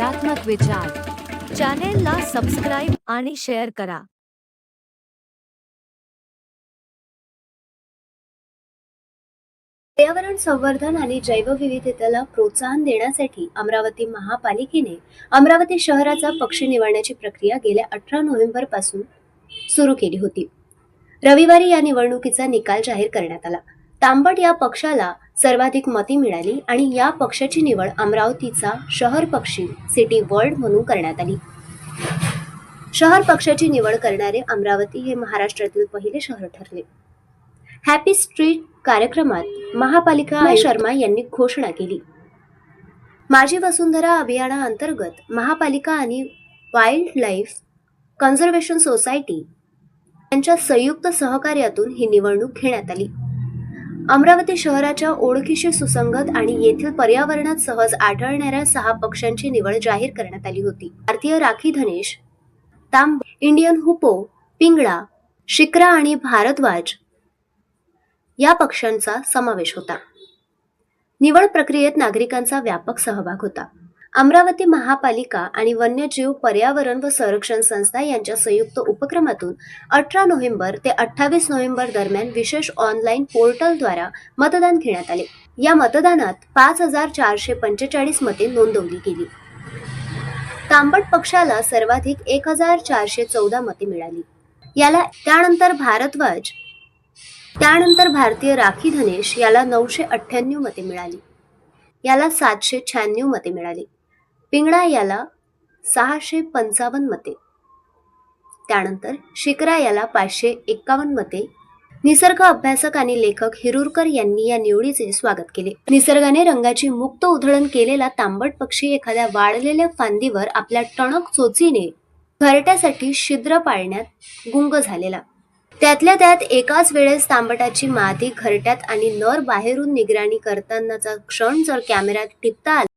सकारात्मक विचार. चॅनेलला सबस्क्राईब आणि शेअर करा. पर्यावरण संवर्धन आणि जैवविविधतेला प्रोत्साहन देण्यासाठी अमरावती महापालिकेने अमरावती शहराचा पक्षी निवडण्याची प्रक्रिया गेल्या अठरा नोव्हेंबरपासून सुरू केली होती. रविवारी या निवडणुकीचा निकाल जाहीर करण्यात आला. तांबट या पक्षाला सर्वाधिक मती मिळाली आणि या पक्षाची निवड अमरावतीचा शहर पक्षी सिटी वर्ल्ड म्हणून करण्यात आली. शहर पक्षाची निवड करणारे अमरावती हे महाराष्ट्रातील पहिले शहर ठरले. हॅपी स्ट्रीट कार्यक्रमात महापालिका शर्मा यांनी घोषणा केली. माझी वसुंधरा अभियानाअंतर्गत महापालिका आणि वाईल्ड लाईफ कन्झर्वेशन सोसायटी यांच्या संयुक्त सहकार्यातून ही निवडणूक घेण्यात आली. अमरावती शहराच्या ओळखीशी सुसंगत आणि येथील पर्यावरणात सहज आढळणाऱ्या सहा पक्ष्यांची निवड जाहीर करण्यात आली होती. भारतीय राखी धनेश तांब इंडियन हुपो पिंगळा शिक्रा आणि भारद्वाज या पक्षांचा समावेश होता. निवड प्रक्रियेत नागरिकांचा व्यापक सहभाग होता. अमरावती महापालिका आणि वन्यजीव पर्यावरण व संरक्षण संस्था यांच्या संयुक्त उपक्रमातून अठरा नोव्हेंबर ते अठ्ठावीस नोव्हेंबर दरम्यान विशेष ऑनलाईन पोर्टलद्वारा मतदान घेण्यात आले. या मतदानात पाच हजार चारशे पंचेचाळीस मते नोंदवली गेली. तांबट पक्षाला सर्वाधिक एक हजार चारशे चौदा मते मिळाली. याला त्यानंतर भारद्वाज त्यानंतर भारतीय राखी धनेश याला नऊशे अठ्ठ्याण्णव मते मिळाली. याला सातशे शहाण्णव मते मिळाली. पिंगळा याला सहाशे पंचावन्न मते. त्यानंतर शिकरा याला पाचशे एक्कावन्न मते. निसर्ग अभ्यासक आणि लेखक हिरुरकर यांनी या निवडीचे स्वागत केले. निसर्गाने रंगाची मुक्त उधळण केलेला तांबट पक्षी एखाद्या वाढलेल्या फांदीवर आपल्या टणक चोचीने घरट्यासाठी छिद्र पाळण्यात गुंग झालेला. त्यातल्या त्यात एकाच वेळेस तांबटाची मादी घरट्यात आणि नर बाहेरून निगराणी करतानाचा क्षण जर कॅमेऱ्यात टिपता आला